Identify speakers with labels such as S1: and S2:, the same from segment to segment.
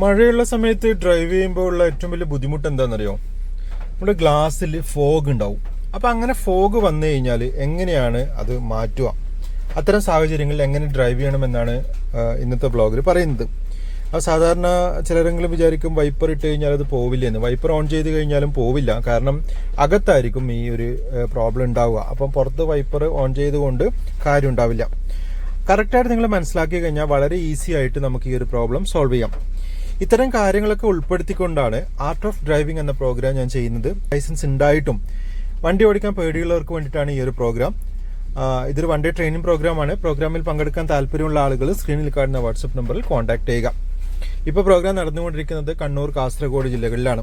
S1: മഴയുള്ള സമയത്ത് ഡ്രൈവ് ചെയ്യുമ്പോൾ ഉള്ള ഏറ്റവും വലിയ ബുദ്ധിമുട്ട് എന്താണെന്നറിയോ? നമ്മുടെ ഗ്ലാസ്സിൽ ഫോഗ് ഉണ്ടാവും. അപ്പം അങ്ങനെ ഫോഗ് വന്നു കഴിഞ്ഞാൽ എങ്ങനെയാണ് അത് മാറ്റുക? അത്തരം സാഹചര്യങ്ങളിൽ എങ്ങനെ ഡ്രൈവ് ചെയ്യണമെന്നാണ് ഇന്നത്തെ ബ്ലോഗിൽ പറയുന്നത്. അപ്പോൾ സാധാരണ ചിലരെങ്കിലും വിചാരിക്കും വൈപ്പർ ഇട്ട് കഴിഞ്ഞാൽ അത് പോവില്ല എന്ന് വൈപ്പർ ഓൺ ചെയ്ത് കഴിഞ്ഞാലും പോവില്ല. കാരണം അകത്തായിരിക്കും ഈ ഒരു പ്രോബ്ലം ഉണ്ടാവുക. അപ്പം പുറത്ത് വൈപ്പർ ഓൺ ചെയ്തുകൊണ്ട് കാര്യം ഉണ്ടാവില്ല. കറക്റ്റായിട്ട് നിങ്ങൾ മനസ്സിലാക്കി കഴിഞ്ഞാൽ വളരെ ഈസി ആയിട്ട് നമുക്ക് ഈ ഒരു പ്രോബ്ലം സോൾവ് ചെയ്യാം. ഇത്തരം കാര്യങ്ങളൊക്കെ ഉൾപ്പെടുത്തിക്കൊണ്ടാണ് ആർട്ട് ഓഫ് ഡ്രൈവിംഗ് എന്ന പ്രോഗ്രാം ഞാൻ ചെയ്യുന്നത്. ലൈസൻസ് ഉണ്ടായിട്ടും വണ്ടി ഓടിക്കാൻ പേടിയുള്ളവർക്ക് വേണ്ടിയിട്ടാണ് ഈ ഒരു പ്രോഗ്രാം ഇതൊരു വണ്ടി ഡേ ട്രെയിനിങ് പ്രോഗ്രാമാണ് പ്രോഗ്രാമിൽ പങ്കെടുക്കാൻ താല്പര്യമുള്ള ആളുകൾ സ്ക്രീനിൽ കാണുന്ന വാട്സപ്പ് നമ്പറിൽ കോൺടാക്ട് ചെയ്യുക. ഇപ്പോൾ പ്രോഗ്രാം നടന്നുകൊണ്ടിരിക്കുന്നത് കണ്ണൂർ കാസർഗോഡ് ജില്ലകളിലാണ്.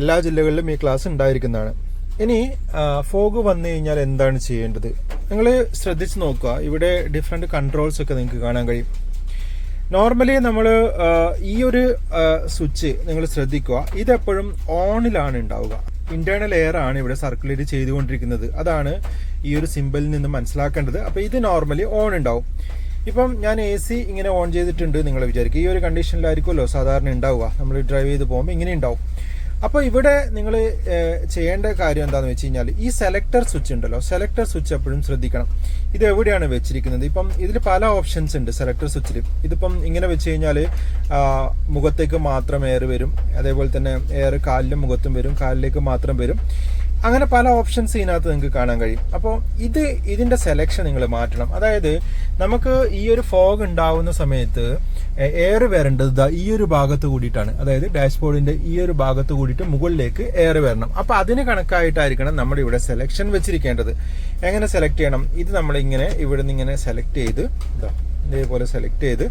S1: എല്ലാ ജില്ലകളിലും ഈ ക്ലാസ് ഉണ്ടായിരിക്കുന്നതാണ് ഇനി ഫോഗ് വന്നു കഴിഞ്ഞാൽ എന്താണ് ചെയ്യേണ്ടത്? നിങ്ങൾ ശ്രദ്ധിച്ച് നോക്കുക. ഇവിടെ ഡിഫറെന്റ് കൺട്രോൾസ് ഒക്കെ നിങ്ങൾക്ക് കാണാൻ കഴിയും. നോർമലി നമ്മൾ ഈ ഒരു സ്വിച്ച് നിങ്ങൾ ശ്രദ്ധിക്കുക. ഇതെപ്പോഴും ഓണിലാണ് ഉണ്ടാവുക. ഇന്റേണൽ എയർ ആണ് ഇവിടെ സർക്കുലേറ്റ് ചെയ്തുകൊണ്ടിരിക്കുന്നത്. അതാണ് ഈ ഒരു സിമ്പിളിൽ നിന്ന് മനസ്സിലാക്കേണ്ടത്. അപ്പോൾ ഇത് നോർമലി ഓൺ ഉണ്ടാവും. ഇപ്പം ഞാൻ എ സി ഇങ്ങനെ ഓൺ ചെയ്തിട്ടുണ്ട് നിങ്ങൾ വിചാരിക്കും. ഈ ഒരു കണ്ടീഷനിലായിരിക്കുമല്ലോ സാധാരണ ഉണ്ടാവുക. നമ്മൾ ഡ്രൈവ് ചെയ്ത് പോകുമ്പോൾ ഇങ്ങനെ ഉണ്ടാവും. അപ്പോൾ ഇവിടെ നിങ്ങൾ ചെയ്യേണ്ട കാര്യം എന്താണെന്ന് വെച്ച് കഴിഞ്ഞാൽ ഈ സെലക്ടർ സ്വിച്ച് ഉണ്ടല്ലോ. സെലക്ടർ സ്വിച്ച് എപ്പോഴും ശ്രദ്ധിക്കണം. ഇത് എവിടെയാണ് വെച്ചിരിക്കുന്നത്? ഇപ്പം ഇതിൽ പല ഓപ്ഷൻസ് ഉണ്ട് സെലക്ടർ സ്വിച്ചിൽ ഇതിപ്പം ഇങ്ങനെ വെച്ച് കഴിഞ്ഞാൽ മുഖത്തേക്ക് മാത്രം എയർ വരും. അതേപോലെ തന്നെ എയർ കാലിലും മുഖത്തും വരും. കാലിലേക്ക് മാത്രം വരും. അങ്ങനെ പല ഓപ്ഷൻസ് ഇതിനകത്ത് നിങ്ങൾക്ക് കാണാൻ കഴിയും. അപ്പോൾ ഇത് ഇതിന്റെ സെലക്ഷൻ നിങ്ങൾ മാറ്റണം. അതായത് നമുക്ക് ഈ ഒരു ഫോഗ് ഉണ്ടാവുന്ന സമയത്ത് എയർ വരേണ്ടത് ഈ ഒരു ഭാഗത്ത് കൂടിയിട്ടാണ്. അതായത് ഡാഷ്ബോർഡിന്റെ ഈ ഒരു ഭാഗത്ത് കൂടിയിട്ട് മുകളിലേക്ക് എയർ വരണം. അപ്പോൾ അതിന് കണക്കായിട്ടായിരിക്കണം നമ്മുടെ ഇവിടെ സെലക്ഷൻ വെച്ചിരിക്കേണ്ടത്. എങ്ങനെ സെലക്ട് ചെയ്യണം? ഇത് നമ്മളിങ്ങനെ ഇവിടെ നിന്ന് ഇങ്ങനെ സെലക്ട് ചെയ്ത് ഇതാ ഇതേപോലെ സെലക്ട് ചെയ്ത്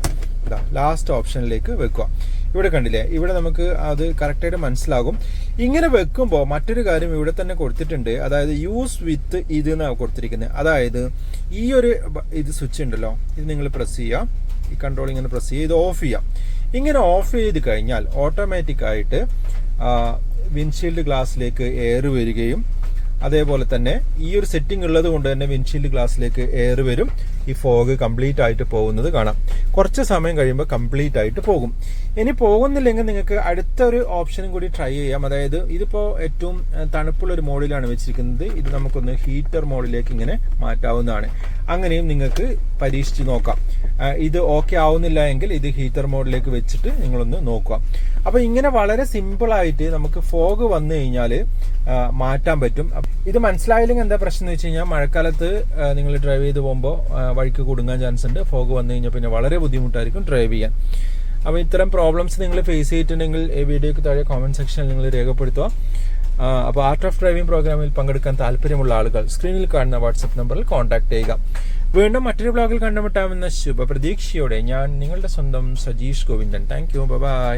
S1: ഇതാ ലാസ്റ്റ് ഓപ്ഷനിലേക്ക് വെക്കുക. ഇവിടെ കണ്ടില്ലേ? ഇവിടെ നമുക്ക് അത് കറക്റ്റായിട്ട് മനസ്സിലാകും. ഇങ്ങനെ വെക്കുമ്പോൾ മറ്റൊരു കാര്യം ഇവിടെ തന്നെ കൊടുത്തിട്ടുണ്ട്. അതായത് യൂസ് വിത്ത് ഇത് എന്നാണ് കൊടുത്തിരിക്കുന്നത്. അതായത് ഈ ഒരു ഇത് സ്വിച്ച് ഉണ്ടല്ലോ. ഇത് നിങ്ങൾ പ്രസ് ചെയ്യുക ഈ കൺട്രോൾ ഇങ്ങനെ പ്രസ് ചെയ്യുക ഇത് ഓഫ് ചെയ്യാം. ഇങ്ങനെ ഓഫ് ചെയ്ത് കഴിഞ്ഞാൽ ഓട്ടോമാറ്റിക് ആയിട്ട് വിൻഷീൽഡ് ഗ്ലാസ്സിലേക്ക് എയർ വരികയും അതേപോലെ തന്നെ ഈ ഒരു സെറ്റിംഗ് ഉള്ളത് കൊണ്ട് തന്നെ വിൻഷീൽഡ് ഗ്ലാസ്സിലേക്ക് എയർ വരും. ഈ ഫോഗ് കംപ്ലീറ്റ് ആയിട്ട് പോകുന്നത് കാണാം. കുറച്ച് സമയം കഴിയുമ്പോൾ കംപ്ലീറ്റ് ആയിട്ട് പോകും. ഇനി പോകുന്നില്ലെങ്കിൽ നിങ്ങൾക്ക് അടുത്ത ഒരു ഓപ്ഷനും കൂടി ട്രൈ ചെയ്യാം. അതായത് ഇതിപ്പോൾ ഏറ്റവും തണുപ്പുള്ള ഒരു മോഡിലാണ് വെച്ചിരിക്കുന്നത്. ഇത് നമുക്കൊന്ന് ഹീറ്റർ മോഡിലേക്ക് ഇങ്ങനെ മാറ്റാവുന്നതാണ്. അങ്ങനെയും നിങ്ങൾക്ക് പരീക്ഷിച്ച് നോക്കാം. ഇത് ഓക്കെ ആവുന്നില്ല എങ്കിൽ ഇത് ഹീറ്റർ മോഡിലേക്ക് വെച്ചിട്ട് നിങ്ങളൊന്ന് നോക്കുക. അപ്പോൾ ഇങ്ങനെ വളരെ സിമ്പിൾ ആയിട്ട് നമുക്ക് ഫോഗ് വന്നു കഴിഞ്ഞാൽ മാറ്റാൻ പറ്റും. ഇത് മനസ്സിലായില്ലെങ്കിൽ എന്താ പ്രശ്നം എന്ന് വെച്ച് കഴിഞ്ഞാൽ മഴക്കാലത്ത് നിങ്ങൾ ഡ്രൈവ് ചെയ്ത് പോകുമ്പോൾ വഴിക്ക് കുടുങ്ങാൻ ചാൻസ് ഉണ്ട്. ഫോഗ് വന്നു കഴിഞ്ഞാൽ പിന്നെ വളരെ ബുദ്ധിമുട്ടായിരിക്കും ഡ്രൈവ് ചെയ്യാൻ. അപ്പോൾ ഇത്തരം പ്രോബ്ലംസ് നിങ്ങൾ ഫേസ് ചെയ്തിട്ടുണ്ടെങ്കിൽ ഈ വീഡിയോയ്ക്ക് താഴെ കോമന്റ് സെക്ഷനിൽ നിങ്ങൾ രേഖപ്പെടുത്തുക. അപ്പോൾ ആർട്ട് ഓഫ് ഡ്രൈവിംഗ് പ്രോഗ്രാമിൽ പങ്കെടുക്കാൻ താല്പര്യമുള്ള ആളുകൾ സ്ക്രീനിൽ കാണുന്ന വാട്സപ്പ് നമ്പറിൽ കോൺടാക്ട് ചെയ്യുക. വീണ്ടും മറ്റൊരു ബ്ലോഗിൽ കണ്ടുമുട്ടാമെന്ന ശുഭപ്രതീക്ഷയോടെ ഞാൻ നിങ്ങളുടെ സ്വന്തം Sajeesh Govindan. Thank you bye